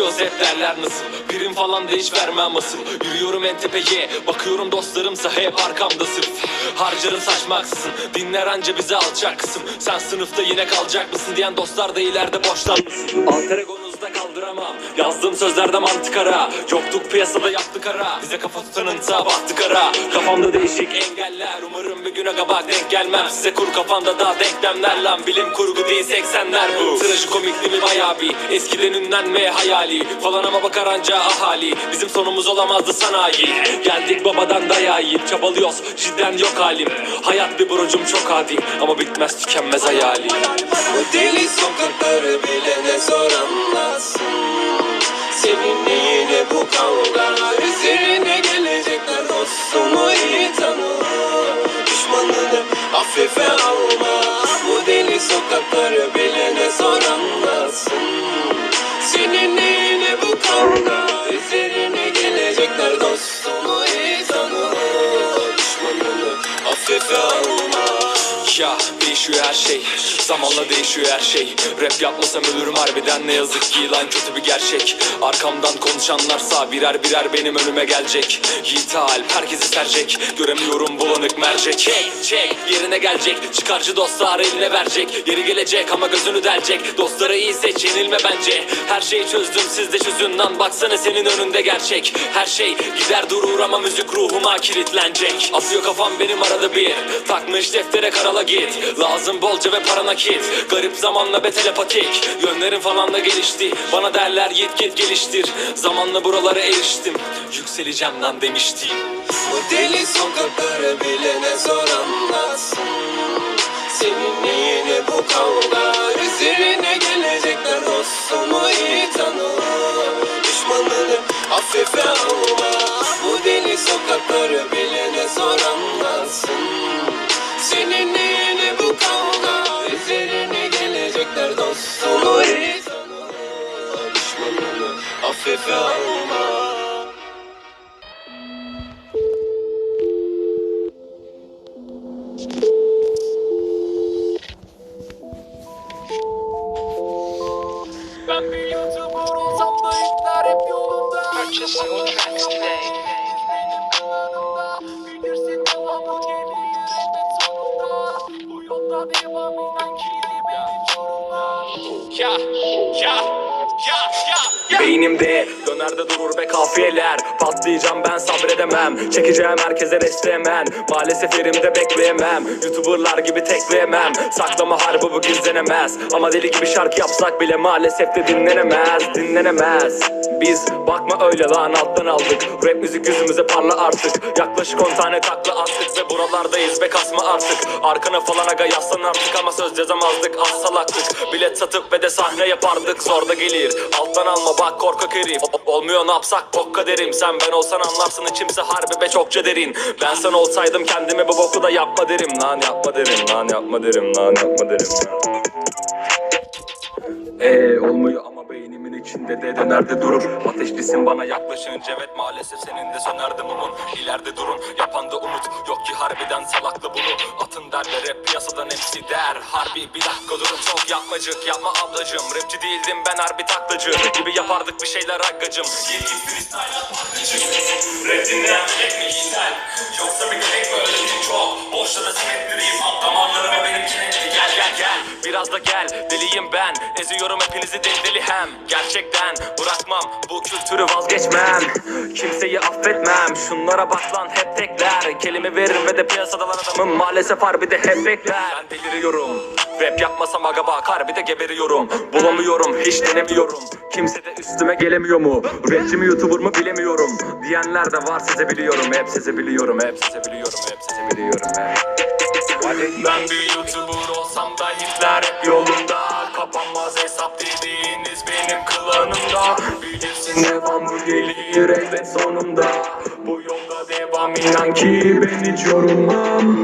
Yaşıyoruz hep derler nasıl? Prim falan da hiç vermem asıl. Yürüyorum en tepeye Bakıyorum dostlarımsa hep arkamda sırf. Harcarım saçmaksızın Dinler anca bize alçak kısım Sen sınıfta yine kalacak mısın diyen dostlar da ileride boşlanmasın Alter kaldıramam. Yazdığım sözlerde mantık ara Yoktuk piyasada yaptık ara Bize kafa tutanın bahtı kara. Kafamda değişik engeller. Umarım bir güne kabak denk gelmem. Size kur kafanda daha denklemler lan. Bilim kurgu değil 80'ler bu. Trajikomikli mi bayağı bir? Eskiden ünlenme hayali. Falan ama bakar anca ahali. Bizim sonumuz olamazdı sanayi. Geldik babadan dayağı yiyip Çabalıyoruz. Cidden yok halim. Hayat bir burcum çok adi. Ama bitmez tükenmez hayali Bu deli sokakları bile ne zor yine bu kavga Üzerine gelecekler dostumu iyi tanı Düşmanını hafife alma Bu deli sokakları bile ne zor anlasın Seninle yine bu kavga Üzerine gelecekler dostumu iyi tanı Düşmanını hafife alma Ya değişiyor her şey. Zamanla değişiyor her şey. Rap yapmasam ölürüm harbiden. Ne yazık ki lan kötü bir gerçek. Arkamdan konuşanlarsa birer birer benim önüme gelecek. Yiğit Alp herkesi serecek. Göremiyorum bulanık mercek. Çek çek. Yerine gelecek. Çıkarcı dostlar eline verecek. Yeri gelecek ama gözünü delecek. Dostları iyi seç yenilme bence. Her şeyi çözdüm siz de çözün lan. Baksana senin önünde gerçek. Her şey gider durur ama müzik ruhuma kilitlenecek. Asıyor kafam benim arada bir. Takmış deftere karala git Lazım bolca ve para nakit Garip zamanla be telepatik. Yönlerim falan da gelişti. Bana derler git git geliştir. Zamanla buralara eriştim. Yükseleceğim lan demiştim. Bu deli sokakları bile ne zor anlatsın. Seninle yine bu kavga Üzerine gelecekler dostumu iyi tanı Düşmanını hafife alma. Bu deli sokakları bile ne zor anlatsın. Seninle hafife alma sabredemem Çekeceğim herkese restlemen Maalesef yerimde bekleyemem. Youtuberlar gibi tekleyemem. Saklama harbi bu gizlenemez Ama deli gibi şarkı yapsak bile Maalesef de dinlenemez. Dinlenemez. Biz bakma öyle lan alttan aldık. Rap müzik yüzümüze parla artık. Yaklaşık 10 tane takla attık Ve buralardayız ve kasma artık. Arkana falan aga yaslan artık Ama söz yazamazdık. Az salaklık. Bilet satıp ve de sahne yapardık. Zor da gelir. Alttan alma bak korkak herif. Olmuyor ne yapsak? Bok kaderim Sen ben olsan anlarsın içimse harbi be çokça derin. Ben sen olsaydım kendimi bu boku da yapma derim. Lan yapma derim lan yapma derim lan yapma derim. Eee olmuyor ama beynimin içinde de dönerdi durur Ateşlisin bana yaklaşınca evet maalesef senin de sönerdi mumun İleride durun yapan da umut. Yok ki harbiden salaklı bunu Atın derler hep piyasadan hepsi der Harbi bir dakika durun çok yapmacık. Yapma ablacım Rapçi değildim ben harbi taklacı gibi yapardık bir şeyler aggacım Yeni freestyle atmadıcım Rap dinleyen tek mi sen? Yoksa bir gerek mi bir çok. Boşlara simettireyim Damarlarıma benim kinetli gel gel gel. Biraz da gel deliyim ben. Eziyorum hepinizi deli deli hem Gerçekten bırakmam. Bu kültürü vazgeçmem. Kimseyi affetmem. Şunlara bak lan hep tekler. Kelime verir ve de piyasadalar adamım. Maalesef harbi de hep bekler. Ben deliriyorum. Rap yapmasam aga bak harbi de geberiyorum. Bulamıyorum hiç denemiyorum. Kimse de üstüme gelemiyor mu? Rapçi mi youtuber mu bilemiyorum. Diyenler de var size biliyorum. Hep size biliyorum hep size biliyorum Hep size biliyorum. Hep ben bir YouTuber olsam da hitler hep yolunda Kapanmaz hesap dediğiniz benim klanımda. Bilirsin devamı gelir elbet sonunda Bu yolda devam inan ki ben hiç yorulmam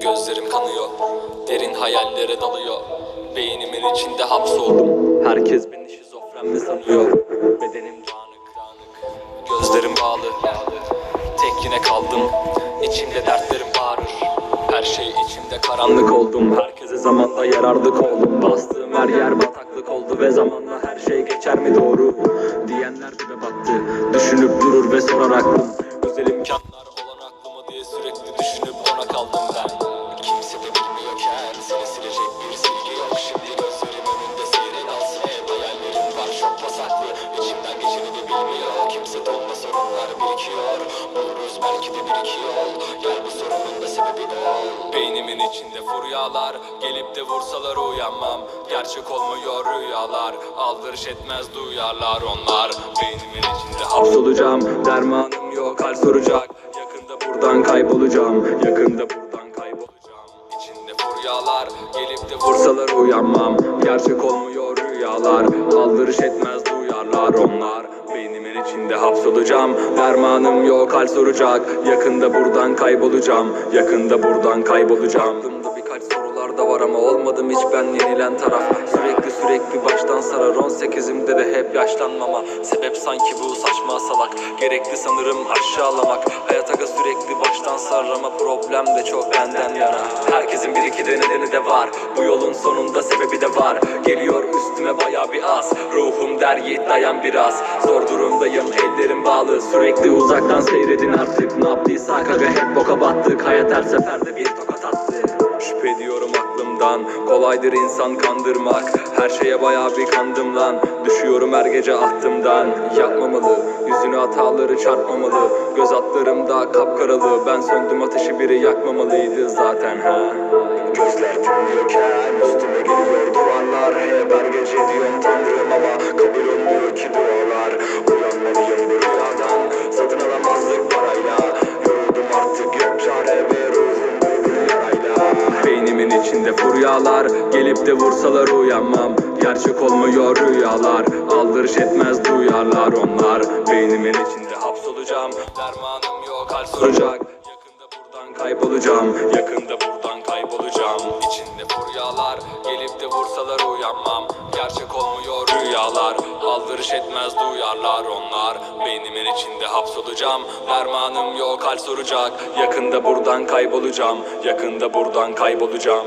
Gözlerim kanıyor Derin hayallere dalıyor. Beynimin içinde hapsoldum. Herkes beni şizofren mi sanıyor Bedenim dağınık dağınık. Gözlerim bağlı Tek yine kaldım. İçimde dertlerim bağırır. Her şey içimde karanlık oldum. Herkese zamanda yararlık oldum. Bastığım her yer bataklık oldu Ve zamanla her şey geçer mi doğru? Diyenler dibe battı. Düşünüp durur ve sorar aklım Özel imkanlar sorunlar birikiyor Buluruz belki de birikiyor Gel bu sorunun da sebebi ol Beynimin içinde furyalar. Gelip de vursalar uyanmam Gerçek olmuyor rüyalar. Aldırış etmez duyarlar onlar. Beynimin içinde hapsolacağım Dermanım yok hal soracak. Yakında buradan kaybolacağım Yakında buradan kaybolacağım. İçinde furyalar Gelip de vursalar uyanmam Gerçek olmuyor rüyalar. Aldırış etmez duyarlar onlar İçinde hapsolacağım. Dermanım yok hal soracak. Yakında buradan kaybolacağım. Yakında buradan kaybolacağım Aklımda birkaç sorular da var ama olmadım hiç ben yenilen taraf Sürekli sürekli baştan sarar 18'imde de hep yaşlanmama. Sebep sanki bu saçma salak. Gerekli sanırım aşağılamak. Hayat aga sürekli baştan sarar ama problem de çok benden yana. Herkesin bir iki de nedeni de var. Bu yolun sonunda sebebi de var. Geliyor üstüme baya bir az. Ruhum der yiğit dayan biraz. Zor durumdayım ellerim bağlı. Sürekli uzaktan seyredin artık. Ne yaptıysak aga hep boka battık. Hayat her seferde bir tokat attı. Şüphe ediyorum aklımdan Kolaydır insan kandırmak. Her şeye baya bir kandım lan. Düşüyorum her gece ahtımdan. Yapmamalı Yüzüne hataları çarpmamalı. Göz atlarımda kapkaralı. Ben söndüm ateşi biri yakmamalıydı zaten ha. Gözler dinliyorken üstüme geliyor duvarlar. Hep her gece diyorum tanrım ama kabul olmuyor ki dualar. Uyanmalıyım içinde furyalar. Gelip de vursalar uyanmam. Gerçek olmuyor rüyalar. Aldırış etmez duyarlar onlar. Beynimin içinde hapsolacağım. Dermanım yok hal soracak. Yakında buradan kaybolacağım. Yakında buradan İçinde furyalar Gelip de vursalar uyanmam. Gerçek olmuyor rüyalar. Aldırış etmez duyarlar onlar. Beynimin içinde hapsolacağım. Dermanım yok hal soracak. Yakında buradan kaybolacağım. Yakında buradan kaybolacağım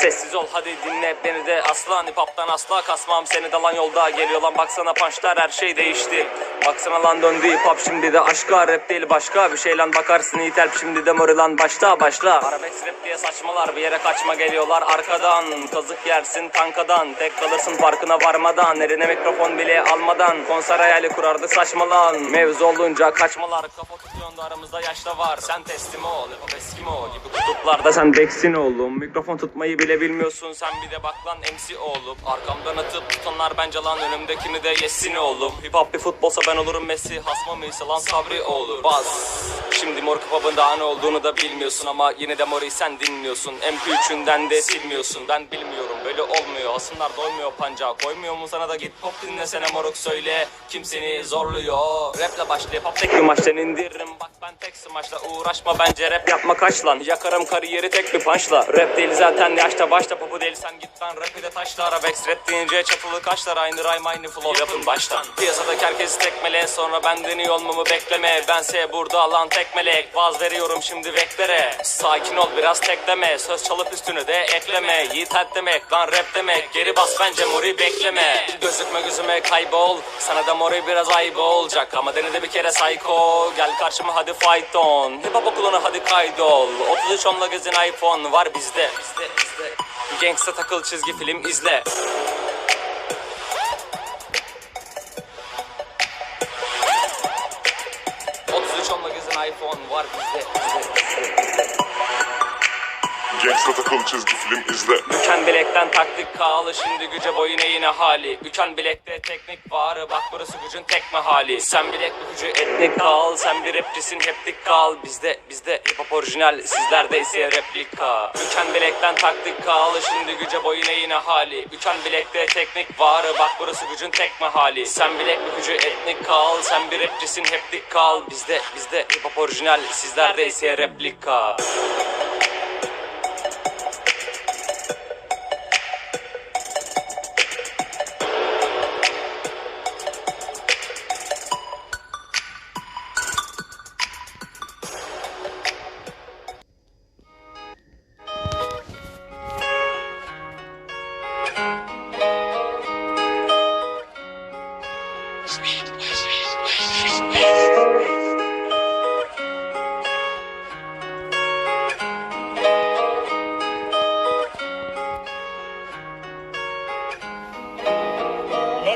Sessiz ol hadi dinle beni de. Aslan Hip hop'tan asla kasmam seni dalan yolda Geliyor lan. Baksana punchlar her şey değişti. Baksana lan döndü hip hop şimdi de aşka Rap değil başka bir şey lan. Bakarsın iyi telp Şimdi de mori lan. Başta başla. Arabesk rap diye saçmalar bir yere kaçma geliyorlar. Arkadan Kazık yersin tankadan. Tek kalırsın farkına varmadan. Eline mikrofon bile almadan. Konser hayali kurardı saçmalan. Mevzu olunca kaçmalar. Kafa tutuyorsun da aramızda yaşta var. Sen teslim ol hip hop eskimo gibi kutuplarda sen beksin oğlum Mikrofon tutmayı bile bilmiyorsun sen bir de bak lan MC olup Arkamdan atıp tutanlar bence lan önümdekini de yesin oğlum. Hip hop bir futbolsa ben olurum Messi Hasma mıysa lan Sabri olur Baz Şimdi mor kafabın daha ne olduğunu da bilmiyorsun Ama yine de mori sen dinliyorsun. MP3'ünden de silmiyorsun. Ben bilmiyorum böyle olmuyor. Hasımlar doymuyor panca Koymuyor mu sana da? Git pop dinlesene moruk söyle. Kim seni zorluyor? Raple başlayıp hop tek bir maçtan indiririm. Bak ben tek smaçla. Uğraşma bence. Rap yapma kaç lan? Yakarım kariyeri tek bir punchla. Rap değil zaten yaşta başta popu değil sen git lan. Rap'i de taşla arabesk rap deyince çapılı kaşlar Aynı rhyme aynı flow yapın baştan. Piyasadaki herkesi tekmele sonra benden iyi olmamı bekleme. Bense burada lan tek melek Vaz veriyorum şimdi veklere. Sakin ol biraz tekleme Söz çalıp üstüne de ekleme. Yiğit hadi demek lan rap demek. Geri bas bence mori bekleme. Gözükme gözüme kaybol. Sana da mori biraz ayıp olacak. Ama dene de bir kere psycho. Gel karşıma hadi fight on. Hip hop okuluna hadi kaydol. 33 onla gezin iPhone. Var bizde. Bizde bizde Gangsta takıl çizgi film izle. ...33 onla gezin iPhone var bizde, Gangsta takılı çizgi film izle. Üken bilekten taktik kağılı şimdi güce boyun eğine hali. Üken bilekte teknik var bak burası gücün tekme hali. Sen bilek gücü etnik kal sen bir rapçisin hep dik kal. Bizde bizde hip hop orijinal sizlerde ise replika. Üken bilekten taktik kağılı şimdi güce boyun eğine hali. Üken bilekte teknik var bak burası gücün tekme hali. Sen bilek gücü etnik kal sen bir rapçisin hep dik kal. Bizde bizde hip hop orijinal sizlerde ise replika Ne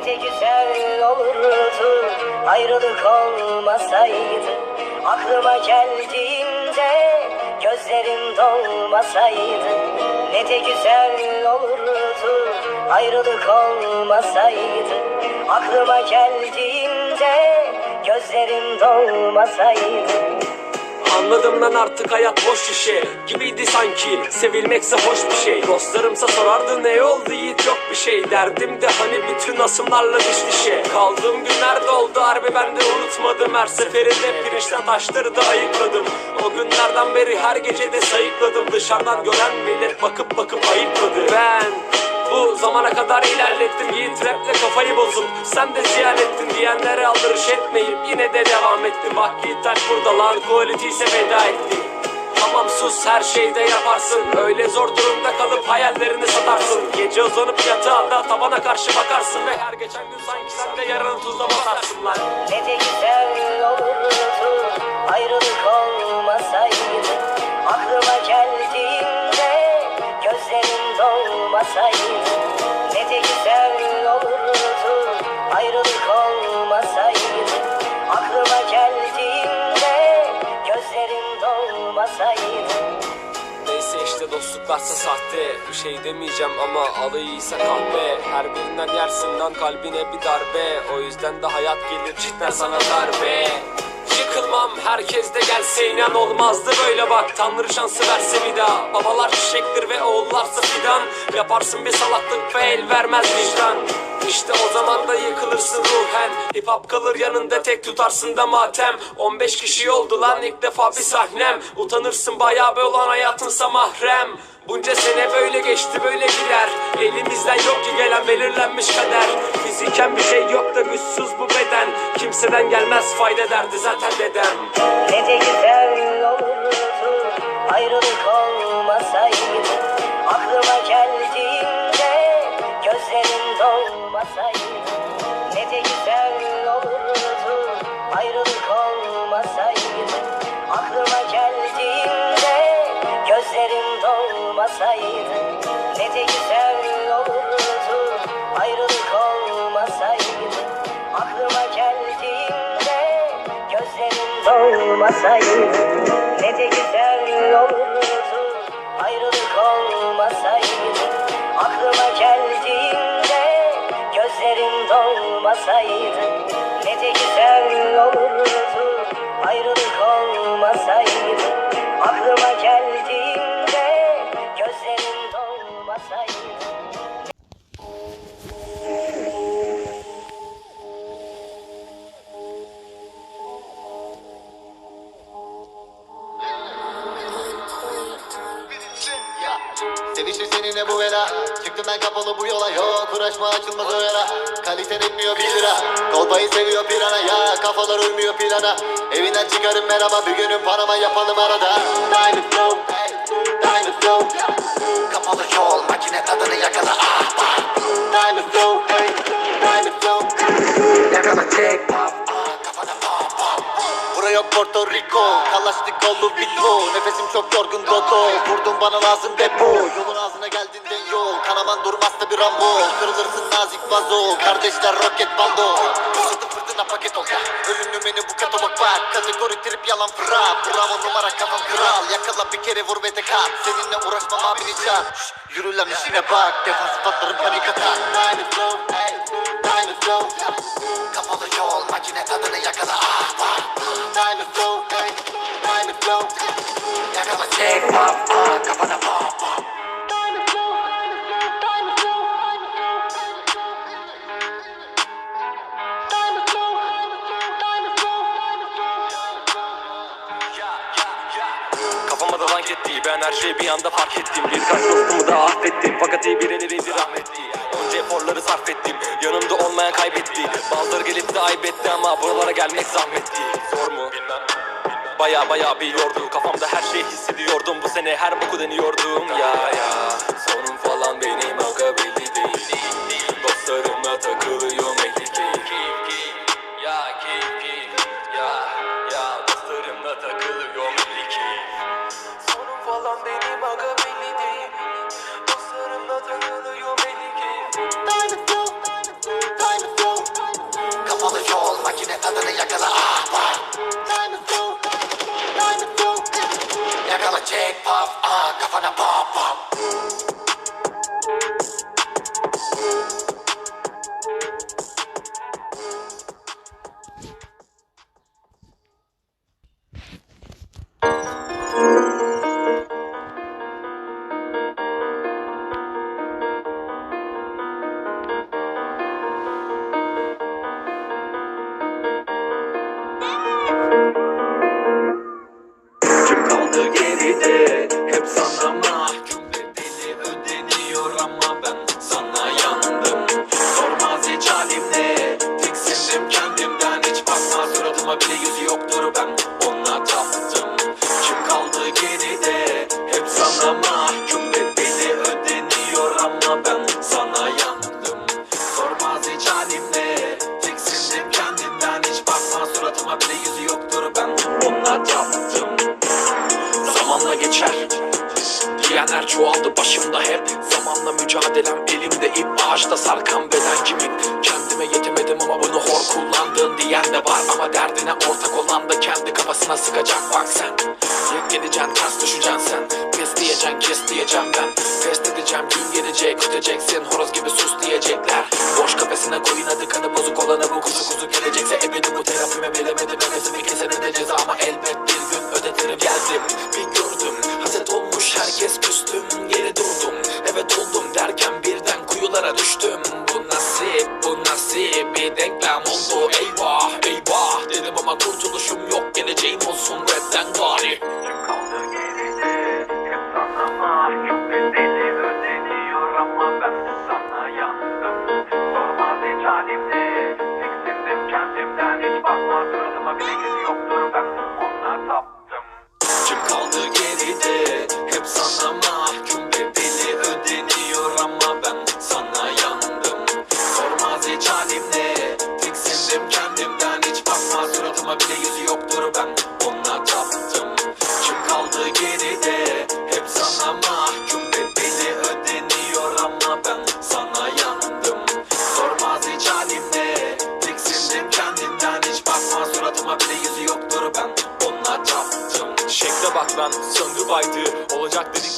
de güzel olurdu ayrılık olmasaydı. Aklıma geldiğinde gözlerim dolmasaydı. Ne de güzel olurdu ayrılık olmasaydı Aklıma geldiğinde gözlerim dolmasaydı. Anladım lan artık hayat boş şişe Gibiydi sanki. Sevilmekse hoş bir şey. Dostlarımsa sorardı ne oldu yiğit? Yok bir şey. Derdim de hani bütün asımlarla diş dişe. Kaldığım günlerde oldu? Harbi ben de unutmadım. Her seferinde pirinçten taşları da ayıkladım. O günlerden beri her gece de sayıkladım. Dışarıdan gören millet bakıp bakıp ayıpladı Ben bu zamana kadar ilerlettim Yiğit raple kafayı bozup Sen de ziyan ettin diyenlere aldırış etmeyip Yine de devam ettim. Bak Yiğit tak burada lan quality ise veda ettim. Tamam sus her şeyde yaparsın. Öyle zor durumda kalıp hayallerini satarsın. Gece uzanıp yatağında tabana karşı bakarsın Ve her geçen gün sanki sen de yarını tuzla basarsın dolmasaydı Ne de güzel olurdu. Ayrılık olmasaydı Aklıma geldiğinde gözlerim dolmasaydı. Neyse işte dostluk varsa sahte. Bir şey demeyeceğim ama alıysa kahve Her birinden yersin lan kalbine bir darbe. O yüzden de hayat gelir cidden sana darbe Yıkılmam herkes de gelse inan olmazdı böyle bak. Tanrı şansı verse bir daha Babalar çiçektir ve oğullarsa fidan. Yaparsın bir salaklık ve el vermez vicdan İşte o zaman da yıkılırsın ruhen. Hip hop kalır yanında tek tutarsın da matem. 15 kişi oldu lan ilk defa bir sahnem. Utanırsın bayağı bir olan hayatınsa mahrem. Bunca sene böyle geçti böyle gider. Elimizden yok ki gelen belirlenmiş kader. Fiziken bir şey yok da güçsüz bu beden. Kimseden gelmez fayda derdi zaten dedem. Ne de güzel olurdu ayrılık olmasaydı olmasaydı Aklıma geldiğinde gözlerim dolmasaydı Ne de güzel olurdu ayrılık olmasaydı Aklıma geldiğinde gözlerim dolmasaydı Ne de güzel olurdu ayrılık olmasaydı Aklıma geldiğinde gözlerim dolmasaydı Ne güzel olurdu ayrılık olmasaydı. Aklıma geldiğinde gözlerim dolmasaydı. Sevişir seninle bu vela Ben kapalı bu yola. Yok uğraşma açılmaz o yara. Kaliten etmiyor bir lira. Kolpayı seviyor pirana. Ya Kafalar uymuyor plana. Evinden çıkarım merhaba Bir günün parama yapalım arada. Diamond flow hey, Diamond flow Kapalı yol makine tadını yakala. Ah, ah. Diamond flow hey, Diamond flow Yakala tek pop yok Porto Rico Kalaşnikovlu Vito Nefesim çok yorgun Dodo Vurdun bana lazım depo. Yolun ağzına Durmaz tabi Rambo. Kırılırsın nazik vazo. Kardeşler roket bando. Fırtına fırtına paket ol ya Ölümlü beni bu katalog bak. Kategori trip yalan fra Bravo numara kafam kral. Yakala bir kere vur ve de kat Seninle uğraşmam abini Şşş, Yürü lan işine bak. Defans sıfatların panik atar Aynı flow Aynı flow Kapalı yol makine tadını yakala Dank etti Ben her şeyi bir anda fark ettim. Birkaç dostumu da affettim Fakat iyi birileriydi rahmetli. Önce eforları sarf ettim Yanımda olmayan kaybetti. Bazıları gelip de aybetti Ama buralara gelmek zahmetti. Zor mu? Baya baya bir yordu Kafamda her şeyi hissediyordum. Bu sene her boku deniyordum. Ya ya. Sonum falan benim aga belli değil. Dostlarımla takılıyorum Kapalı yol makine tadını yakala. Ah bak flow Yakala çek başımda hep. Zamanla mücadelem elimde ip Ağaçta sarkan beden kimin? Kendime yetemedim ama bunu hor kullandın Diyen de var. Ama derdine ortak olan da Kendi kafasına sıkacak. Bak sen Yek geleceksin ters düşeceksin sen. Pes diyeceksin kes diyeceğim ben. Test edeceğim gün gelecek öteceksin. Horoz gibi sus diyecekler. Boş kafesine koyun hadi kanı bozuk olanı bu. Kuzu kuzu gelecekse Ebedi bu terapime veremedim Nefesimi kesene de ceza ama elbet bir gün ödetirim. Geldim bir gördüm Herkes küstüm Geri durdum. Evet oldum derken birden kuyulara düştüm. Bu nasip bu nasip. Bir denklem oldu. Eyvah eyvah. Dedim ama kurtuluşum yok. Geleceğim olsun rapten gari. Kim lan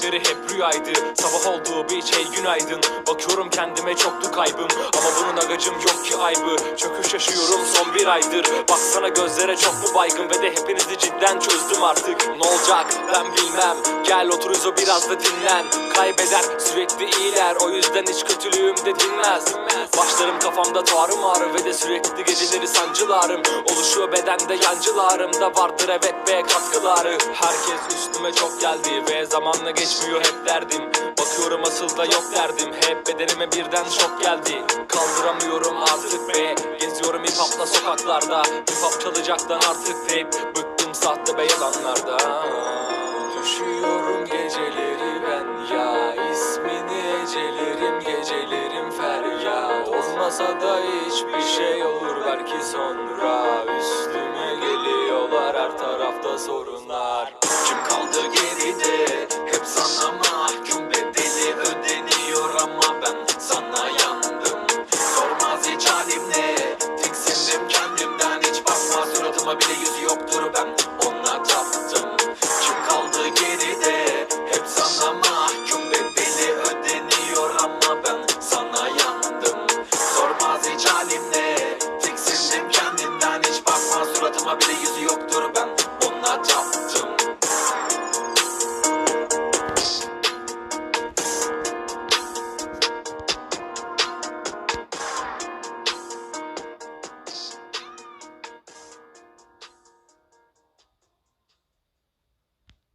dedikleri hep rüyaydı. Sabah oldu bir şey günaydın. Bakıyorum kendime çoktu kaybım. Ama bunun agacım yok ki aybı. Çöküş yaşıyorum son bir aydır. Baksana gözlere çok mu baygın Ve de hepinizi cidden çözdüm artık. Ne olacak ben bilmem. Gel otur Izo biraz da dinlen. Kaybeder sürekli iyiler. O yüzden hiç kötülüğüm de dinmez. Başlarım kafamda tarumar Ve de sürekli geceleri sancılarım. Oluşuyor bedende yancılarım da vardır evet be katkıları. Herkes üstüme çok geldi ve zamanla geçmiyor hep derdim. Bakıyorum asıl da yok derdim. Hep bedenime birden şok geldi. Kaldıramıyorum artık be. Geziyorum hip hopla sokaklarda. Hip hop çalacaktan artık teyp bıktım sahte be yalanlarda Düşüyorum geceleri ben. Ya ismini ecelerim. Gecelerim feryat. Olmasa da hiçbir şey olur. Belki sonra Üstüme geliyorlar. Her taraf Kaldı geride. Hep sana mahkum bedeli ödeniyor ama ben sana yandım. Sormaz hiç halimle. Tiksindim kendimden hiç bakma suratıma bile yüzüyor